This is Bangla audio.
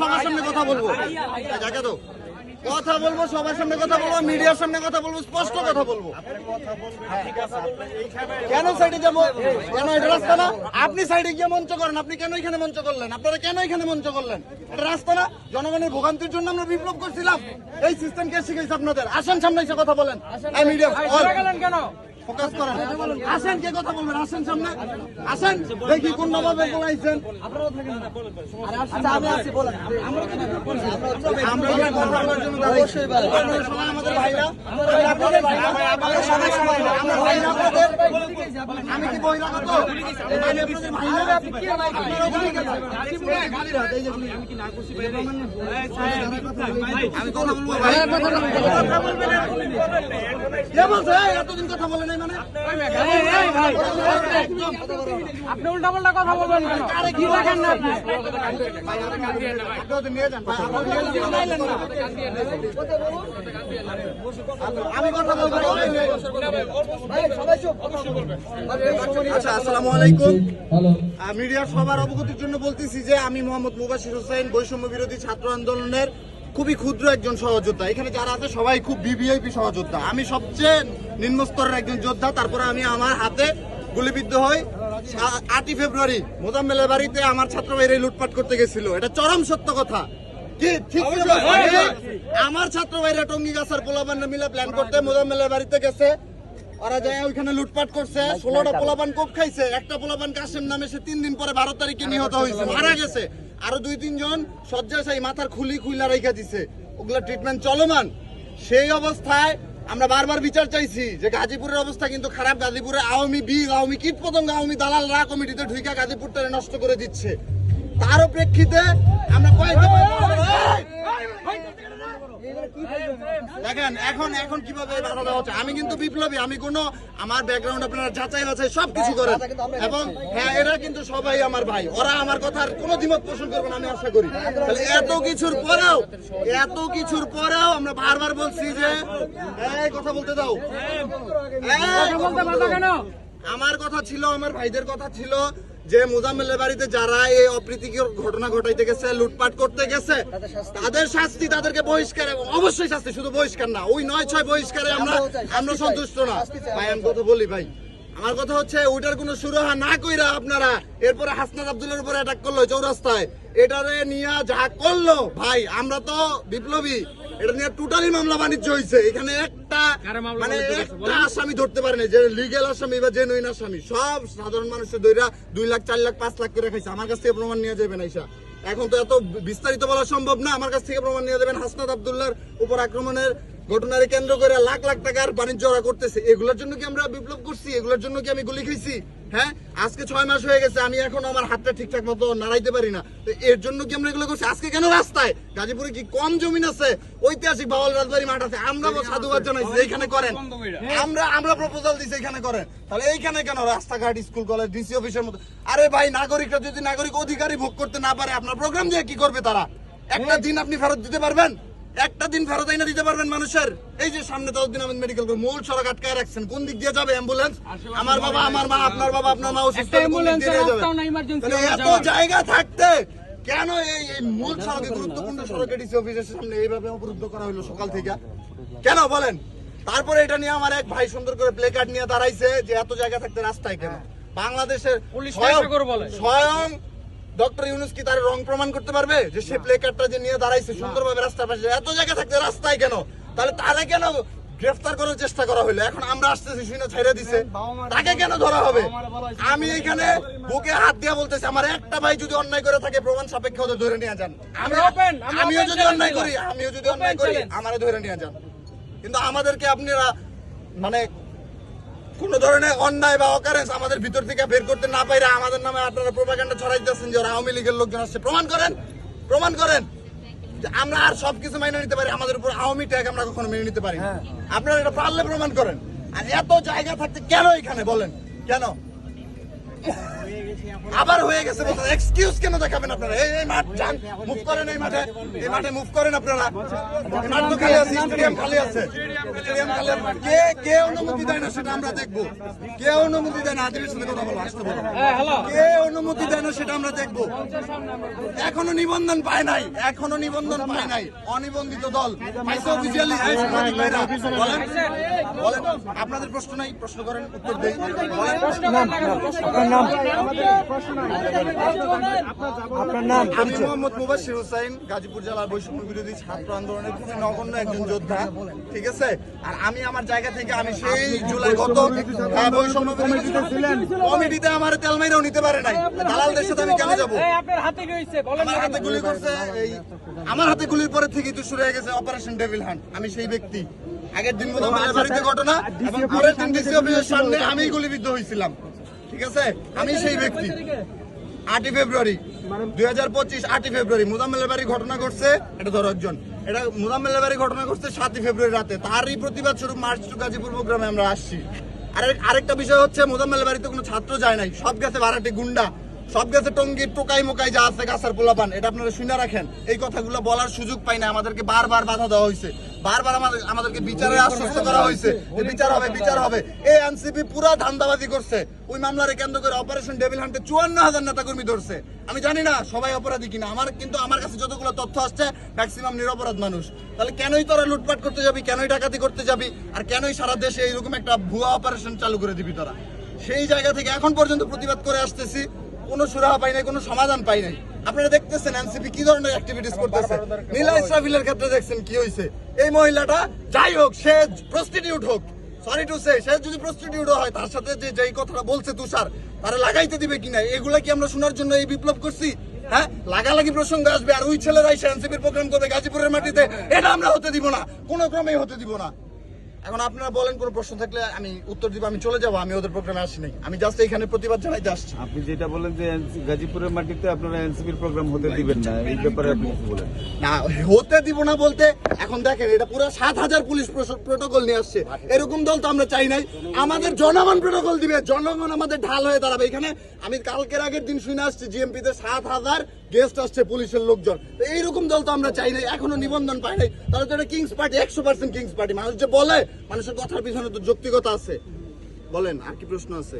সবার সামনে কথা বলব। তো। কথা বলব সবার সামনে কথা বলব মিডিয়ার সামনে কথা বলব স্পষ্ট কথা বলব। কেন সাইডে যাব? কেন এটা রাস্তা না? আপনি সাইডে গিয়ে মঞ্চ করেন। আপনি কেন এখানে মঞ্চ করলেন? আপনারা কেন এখানে মঞ্চ করলেন? এটা রাস্তা না? জনগণের ভোগান্তির জন্য আমরা বিপ্লব করছিলাম। এই সিস্টেম কে শিখেছে আপনাদের। আসেন সামনে এসে কথা বলেন। মিডিয়া কেন? ফোকাস করেন। আসেন কে কথা বলবেন আসেন সামনে। আসেন দেখি কোন নবাবে বলাইছেন আচ্ছা আমি আপনাদের আমি কি বহিরাগত আমি কথা বলব কথা বলবেন। এতদিন কথা বলে নাই মানে? আপনি উল্টা পাল্টা কথা বলবেন কি দেখেন না আপনি? আপনারা তো নিয়ে যান ভাই, আপনারা নিয়ে যান। আমি কথা বলব আচ্ছা আসসালামু আলাইকুম। মিডিয়ার সবার অবগতির জন্য বলতেছি যে আমি মোহাম্মদ মুবাশির হোসেন বৈষম্য বিরোধী ছাত্র আন্দোলনের খুবই ক্ষুদ্র একজন সহযোদ্ধা। এখানে যারা আছে সবাই খুব বিভিআইপি সহযোদ্ধা। আমি সবচেয়ে নিম্ন স্তরের একজন যোদ্ধা তারপরে আমি আমার হাতে গুলিবিদ্ধ হই। আটই ফেব্রুয়ারি মোজাম্মেলের বাড়িতে আমার ছাত্র ভাইরা লুটপাট করতে গেছিল। এটা চরম সত্য কথা। কি ঠিক কি না? আমার ছাত্র ভাইরা টঙ্গি গাছার পোলাবান মিলে প্ল্যান করতে মোজাম্মেলের বাড়িতে গেছে। ওরা যায় ওইখানে লুটপাট করছে। ষোলোটা পোলাপান কোপ খাইছে। একটা পোলাপান কাশেম নামে সে তিন দিন পরে বারো তারিখে নিহত হয়েছে মারা গেছে। আরও দুই, তিনজন শয্যাশায়ী মাথার খুলি খুইলা রেখা দিছে। ওগুলা ট্রিটমেন্ট চলমান। সেই অবস্থায় আমরা বারবার বিচার চাইছি যে গাজীপুরের অবস্থা কিন্তু খারাপ। গাজীপুরে আওয়ামী বীজ আওয়ামী কীট পতঙ্গ আওয়ামী দালালরা কমিটিতে ঢুইকা গাজীপুরটারে নষ্ট করে দিচ্ছে। তারও প্রেক্ষিতে আমরা কয়েকটা দেখেন, এখন এখন কীভাবে বাধা দেওয়া হচ্ছে? আমি কিন্তু বিপ্লবী, আমি কোনো আমার ব্যাকগ্রাউন্ড আপনারা যাচাই বাছাই সবকিছু করেন। এবং হ্যাঁ এরা কিন্তু সবাই আমার ভাই। ওরা আমার কথার কোনো দ্বিমত পোষণ করবে না, আমি আশা করি। তাহলে এত কিছুর পরেও এত কিছুর পরেও আমরা বারবার বলছি যে এই কথা বলতে দাও। আমার কথা ছিল, আমার ভাইদের কথা ছিল। যে মোজাম্মেলের বাড়িতে যারা এই অপ্রীতিকর ঘটনা ঘটাইতে গেছে লুটপাট করতে গেছে তাদের শাস্তি। তাদেরকে বহিষ্কার অবশ্যই শাস্তি শুধু বহিষ্কার না ওই নয় ছয় বহিষ্কারে আমরা আমরা সন্তুষ্ট না। ভাই আমি কথা বলি ভাই। আমার কথা হচ্ছে ওইটার কোনো সুরাহা না কইরা আপনারা এরপরে হাসনাত আব্দুলের উপরে অ্যাটাক করল চৌরাস্তায়। এটারে নিয়ে যা করল ভাই আমরা তো বিপ্লবী। এটা নিয়ে টোটালি মামলা বাণিজ্য হয়েছে এখানে একটা মানে একটা আসামি ধরতে পারে না যে লিগেল আসামি বা জেনুইন আসামি। সব সাধারণ মানুষের দইরা দুই লাখ চার লাখ পাঁচ লাখ করে খাইছে। আমার কাছ থেকে প্রমাণ নিয়ে যাবেন আইসা এখন তো এত বিস্তারিত বলা সম্ভব না। আমার কাছ থেকে প্রমাণ নিয়ে যাবেন হাসনাত আব্দুল্লাহর উপর আক্রমণের ঘটনারে কেন্দ্র করে লাখ লাখ টাকার বাণিজ্য করতেছে। এগুলোর জন্য কি আমরা বিপ্লব করছি? এগুলোর জন্য কি আমি গুলি খাইছি? হ্যাঁ? আজকে ছয় মাস হয়ে গেছে আমি এখন আমার হাতটা ঠিকঠাক মতো নাড়াইতে পারি না। তো এর জন্য কি আমরা এগুলো করছি? আজকে কেন রাস্তায়? গাজীপুরে কি কম জমিন আছে? ঐতিহাসিক বাউল রাজবাড়ি মাঠ আছে আমরা সাধুবাদ জানাইছি এইখানে করেন। আমরা আমরা প্রপোজাল দিছি এখানে করেন। তাহলে এইখানে কেন রাস্তাঘাট স্কুল কলেজ ডিসি অফিসের মতো? আরে ভাই নাগরিকরা যদি নাগরিক অধিকারী ভোগ করতে না পারে আপনার প্রোগ্রাম দিয়ে কি করবে তারা? একটা দিন আপনি ফেরত দিতে পারবেন? একটা দিন ফেরত আইনা দিতে পারবেন মানুষের। এই যে সামনে দিন আহমেদ মেডিকেল মূল সড়ক আটকায় রাখছেন। কোন দিক দিয়ে যাবে অ্যাম্বুলেন্স আমার বাবা আমার মা আপনার বাবা আপনার মা অসুস্থ এত জায়গা থাকতে কেন এই এই মূল সড়কে গুরুত্বপূর্ণ সড়কে ডিসি অফিসের সামনে এইভাবে অবরুদ্ধ করা হলো সকাল থেকে? কেন বলেন? তারপরে এটা নিয়ে আমার এক ভাই সুন্দর করে প্লে কার্ড নিয়ে দাঁড়াইছে যে এত জায়গা থাকতে রাস্তায় কেন? বাংলাদেশের পুলিশ স্বয়ং- ডক্টর ইউনুস কি তার রং প্রমাণ করতে পারবে? যে সে প্লে কার্ডটা যে নিয়ে দাঁড়াইছে সুন্দরভাবে রাস্তার পাশে? এত জায়গা থাকতে রাস্তায় কেন? তাহলে তারা কেন গ্রেফতার করার চেষ্টা করা হলো? এখন আমরা আসতেছি শুনে ছেড়ে দিছে। তাকে কেন ধরা হবে? আমি এখানে বুকে হাত দিয়ে বলতেছি আমার একটা ভাই যদি অন্যায় করে থাকে প্রমাণ সাপেক্ষে ওদের ধরে নিয়ে যান। আমি আমিও যদি অন্যায় করি আমিও যদি অন্যায় করি। আমারে ধরে নিয়ে যান। কিন্তু আমাদেরকে আপনারা মানে কোন ধরনের অন্যায় বা অকারেন্স আমাদের ভিতর থেকে বের করতে না পাইরা আমাদের নামে আপনারা প্রোপাগান্ডা ছড়াইতেছেন যে ওরা আওয়ামী লীগের লোকজন আসছে। প্রমাণ করেন প্রমাণ করেন আমরা আর সবকিছু মেনে নিতে পারি আমাদের উপর আওয়ামী ট্যাগ আমরা কখনো মেনে নিতে পারি আপনারা এটা পারলে প্রমাণ করেন। আর এত জায়গা থাকতে কেন এখানে বলেন? কেন? আবার হয়ে গেছে এক্সকিউজ কেন দেখাবেন আপনারা? এই মাঠ যান মুভ করেন এই মাঠে। এই মাঠে মুভ করেন আপনারা। মাঠ তো খালি আছে স্টেডিয়াম খালি আছে। স্টেডিয়াম খালি কে কে অনুমতি দেয় না সেটা আমরা দেখব। কে অনুমতি দেয় না? আদিবের সাথে কথা বলো, আসতে বলো। কে অনুমতি দেয় না সেটা আমরা দেখব। এখনও নিবন্ধন পায় নাই, এখনও নিবন্ধন পায় নাই। অনিবন্ধিত দল। পাইছে অফিসিয়ালি বলেন। বলেন, আপনাদের প্রশ্ন নাই? প্রশ্ন করেন, উত্তর দেই। বলেন। আমি মোহাম্মদ মুবাশির হুসাইন গাজীপুর জেলার বৈষম্য বিরোধী ছাত্র আন্দোলনের খুবই নগণ্য একজন যোদ্ধা ঠিক আছে? আর আমি আমার জায়গা থেকে আমি সেই জুলাই গত হ্যাঁ, বৈষম্য কমিটিতে ছিলেন। কমিটিতে আমার তেল মাইরাও নিতে পারে নাই। দালালদের সাথে আমি কেন যাব? আপনার হাতে কি বলেন আমার হাতে গুলি করছে এই আমার হাতে গুলির পরে থেকেই তো শুরু হয়ে গেছে অপারেশন ডেভিল হান্ট আমি সেই ব্যক্তি। আগের দিন মতো আমার বাড়িতে ঘটনা এবং পরের দিন ডিসি অফিসের সামনে আমি গুলিবিদ্ধ হয়েছিলাম ঠিক আছে? আমি সেই ব্যক্তি। আটই ফেব্রুয়ারি দুই হাজার পঁচিশ আটই ফেব্রুয়ারি মুজাম্মেলের বাড়ি ঘটনা ঘটছে। এটা ধরো একজন। এটা মুজাম্মেলের বাড়ি ঘটনা ঘটছে সাতই ফেব্রুয়ারি রাতে। তারই প্রতিবাদ স্বরূপ মার্চ টু গাজীপুর প্রোগ্রামে আমরা আসছি। আর আরেকটা বিষয় হচ্ছে মোজাম্মেলের বাড়িতে কোনো ছাত্র যায় নাই। সব গেছে ভাড়াটে গুন্ডা। সব গেছে টঙ্গির টোকাই মোকাই যা আছে গাছের পোলাপান এটা আপনারা শুনে রাখেন। এই কথাগুলো বলার সুযোগ পাই না আমাদেরকে বারবার বাধা দেওয়া হয়েছে বারবার আমাদের আমাদেরকে বিচারে আশ্বস্ত করা হয়েছে বিচার হবে বিচার হবে। এই এনসিপি পুরা ধান্দাবাজি করছে। ওই মামলারে কেন্দ্র করে অপারেশন ডেভিল হান্টে চুয়ান্ন হাজার নেতাকর্মী ধরছে। আমি জানি না সবাই অপরাধী কিনা। আমার কিন্তু আমার কাছে যতগুলো তথ্য আসছে ম্যাক্সিমাম নিরপরাধ মানুষ। তাহলে কেনই তোরা লুটপাট করতে যাবি? কেনই ডাকাতি করতে যাবি? আর কেনই সারা দেশে এইরকম একটা ভুয়া অপারেশন চালু করে দিবি তোরা? সেই জায়গা থেকে এখন পর্যন্ত প্রতিবাদ করে আসতেছি। কোনো সুরাহা পাই নাই কোনো সমাধান পাই নাই। আপনারা দেখতেছেন এনসিপি কি ধরনের অ্যাক্টিভিটিস করতেছে? নীলা ইসরাফিলের ক্ষেত্রে দেখছেন কি হয়েছে এই মহিলাটা যাই হোক সে প্রস্টিটিউট হোক সরি টু সে সে যদি প্রস্টিটিউট হয় তার সাথে যে যেই কথাটা বলছে তুষার তারা লাগাইতে দিবে কিনা এগুলা কি আমরা শোনার জন্য এই বিপ্লব করছি? হ্যাঁ? লাগালাগি প্রসঙ্গ আসবে আর ওই ছেলেরাই সে এনসিপির প্রোগ্রাম করবে গাজীপুরের মাটিতে এটা আমরা হতে দিব না। কোনো ক্রমেই হতে দিব না। এখন আপনারা বলেন কোনো প্রশ্ন থাকলে আমি উত্তর দিব আমি চলে যাব আমি ওদের প্রোগ্রামে আসি নাই। আমি জাস্ট এখানে প্রতিবাদ জানাইতে আসছি। আপনি যেটা বলেন যে গাজীপুরের মাটিতে আপনারা এনসিপির প্রোগ্রাম হতে দিবেন না এই ব্যাপারে আপনি কি বলেন। না হতে দিব না বলতে এখন দেখেন এটা পুরো সাত হাজার পুলিশ প্রোটোকল নিয়ে আসছে। এরকম দল তো আমরা চাই নাই। আমাদের জনগণ প্রোটোকল দিবে জনগণ আমাদের ঢাল হয়ে দাঁড়াবে। এখানে আমি কালকের আগের দিন শুনে আসছি জিএমপি তে সাত হাজার গেস্ট আসছে পুলিশের লোকজন। এইরকম দল তো আমরা চাই নাই, এখনও নিবন্ধন পাই নাই। তাহলে তো এটা কিংস পার্টি একশো পার্সেন্ট কিংস পার্টি মানুষ যে বলে, মানুষের কথার পিছনে তো যৌক্তিকতা আছে। বলেন, আর কি প্রশ্ন আছে?